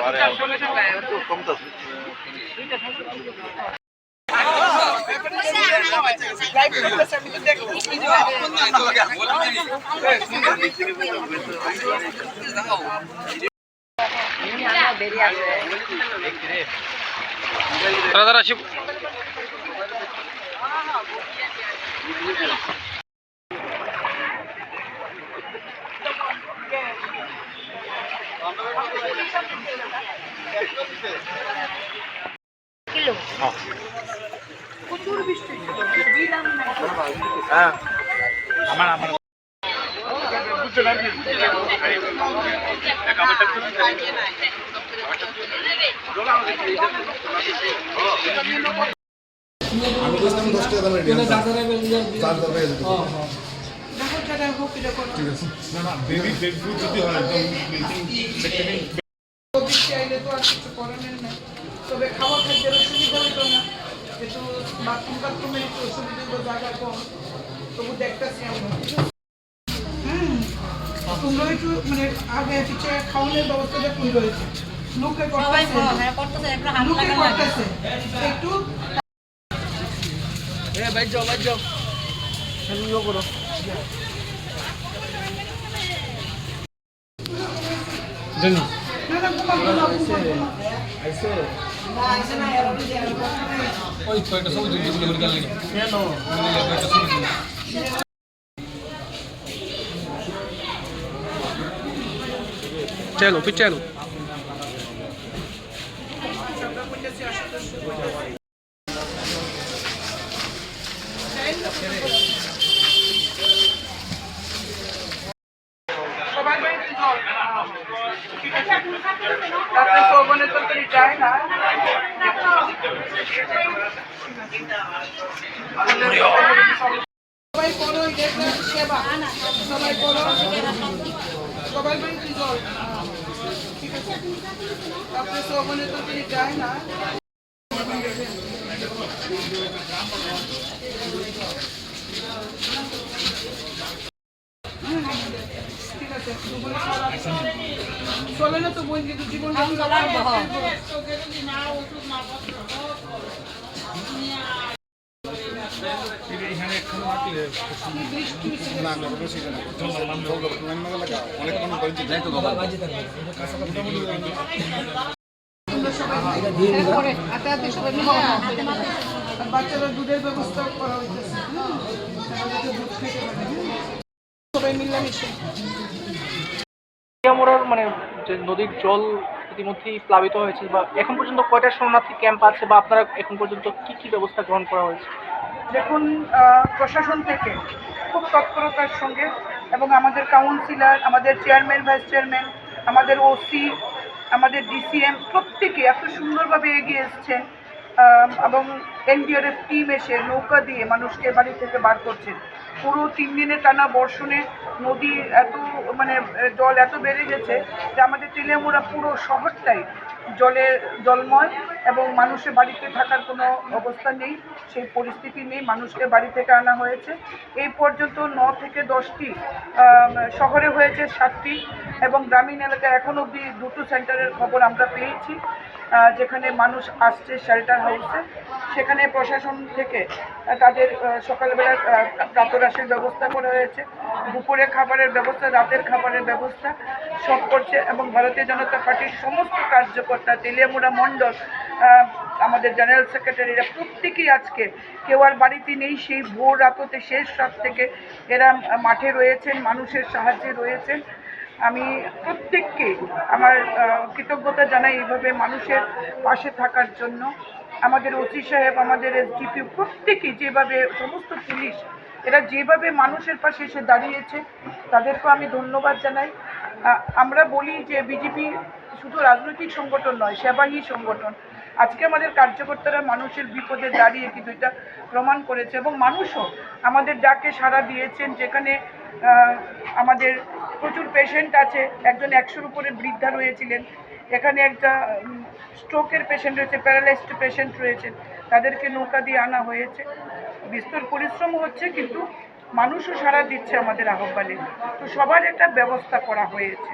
দাদা দাদা শিব আমি বুঝলাম দশ টাকা দামের চার দামে হয় তবে খাওয়া খাদ্যের অসুবিধা যেহেতু বাথরুম টাথরুমের একটু অসুবিধা জায়গা কম তবু দেখতেছি আমরা। হুম তোমরা একটু মানে আগে পিছিয়ে খাওয়ানোর ব্যবস্থাটা খুবই রয়েছে লোকে করতেছে করতেছে একটু হাত লোকে লাগানো লাগে। করতেছে। একটু। জানি না না ঘুমা ঘুমা ঘুমা আইসো ওই ছয়টা সব জুড়ে গুলো করে গেলে কেন চলো তুই চলো Thank you. সবাই করো সেবা সবাই করো সবাই বাড়িতে জল ঠিক সৌবনের তরকারি যায় না ঠিক আছে চলে না তো বোন কিন্তু জীবন বাচ্চারা দুধের ব্যবস্থা করা হইতেছে? সবাই মিলামিশে মোড়ার মানে যে নদীর জল ইতিমধ্যেই প্লাবিত হয়েছে বা এখন পর্যন্ত কয়টা শরণার্থী ক্যাম্প আছে বা আপনারা এখন পর্যন্ত কি কি ব্যবস্থা গ্রহণ করা হয়েছে? দেখুন প্রশাসন থেকে খুব তৎপরতার সঙ্গে এবং আমাদের কাউন্সিলর, আমাদের চেয়ারম্যান, ভাইস চেয়ারম্যান, আমাদের ওসি আমাদের ডিসিএম প্রত্যেকে এত সুন্দরভাবে এগিয়ে এসছেন এবং এনডিআরএফ টিম এসে নৌকা দিয়ে মানুষকে বাড়ি থেকে বার করছেন পুরো তিন দিনের টানা বর্ষণে নদী এত মানে জল এত বেড়ে গেছে যে আমাদের তেলিয়ামুড়া পুরো শহরটাই জলে জলময় এবং মানুষের বাড়িতে থাকার কোনো অবস্থা নেই, সেই পরিস্থিতি নেই, মানুষকে বাড়ি থেকে আনা হয়েছে। এই পর্যন্ত ন থেকে দশটি শহরে হয়েছে সাতটি এবং গ্রামীণ এলাকায় এখন অবধি দুটো সেন্টারের খবর আমরা পেয়েছি। যেখানে মানুষ আসছে শেল্টার হাউসে সেখানে প্রশাসন থেকে তাদের আহ, প্রাতরাশের ব্যবস্থা করা হয়েছে দুপুরে খাবারের ব্যবস্থা রাতের খাবারের ব্যবস্থা সব করছে এবং ভারতীয় জনতা পার্টির সমস্ত কার্যকর্তা তেলিয়ামুড়া মণ্ডল আমাদের জেনারেল সেক্রেটারিরা প্রত্যেকেই আজকে কেউ আর বাড়িতে নেই সেই ভোর রাততে শেষ রাত থেকে এরা মাঠে রয়েছেন মানুষের সাহায্যে রয়েছেন। আমি প্রত্যেককে আমার কৃতজ্ঞতা জানাই এইভাবে মানুষের পাশে থাকার জন্য। আমাদের ওসি সাহেব, আমাদের এসডিপি প্রত্যেকেই যেভাবে, সমস্ত পুলিশ, এরা যেভাবে মানুষের পাশে এসে দাঁড়িয়েছে, তাদেরকেও আমি ধন্যবাদ জানাই। আমরা বলি যে বিজেপি শুধু রাজনৈতিক সংগঠন নয়, সেবাহী সংগঠন। আজকে আমাদের কার্যকর্তারা মানুষের বিপদে দাঁড়িয়ে কিন্তু এটা প্রমাণ করেছে এবং মানুষও আমাদের ডাকে সাড়া দিয়েছেন যেখানে আমাদের প্রচুর পেশেন্ট আছে। একজন একশোর উপরে বৃদ্ধা রয়েছিলেন। এখানে একটা স্ট্রোকের পেশেন্ট রয়েছে প্যারালাইজড পেশেন্ট রয়েছে। তাদেরকে নৌকা দিয়ে আনা হয়েছে। বিস্তর পরিশ্রম হচ্ছে, কিন্তু মানুষও সারা দিচ্ছে আমাদের আহ্বানে। তো সবার একটা ব্যবস্থা করা হয়েছে।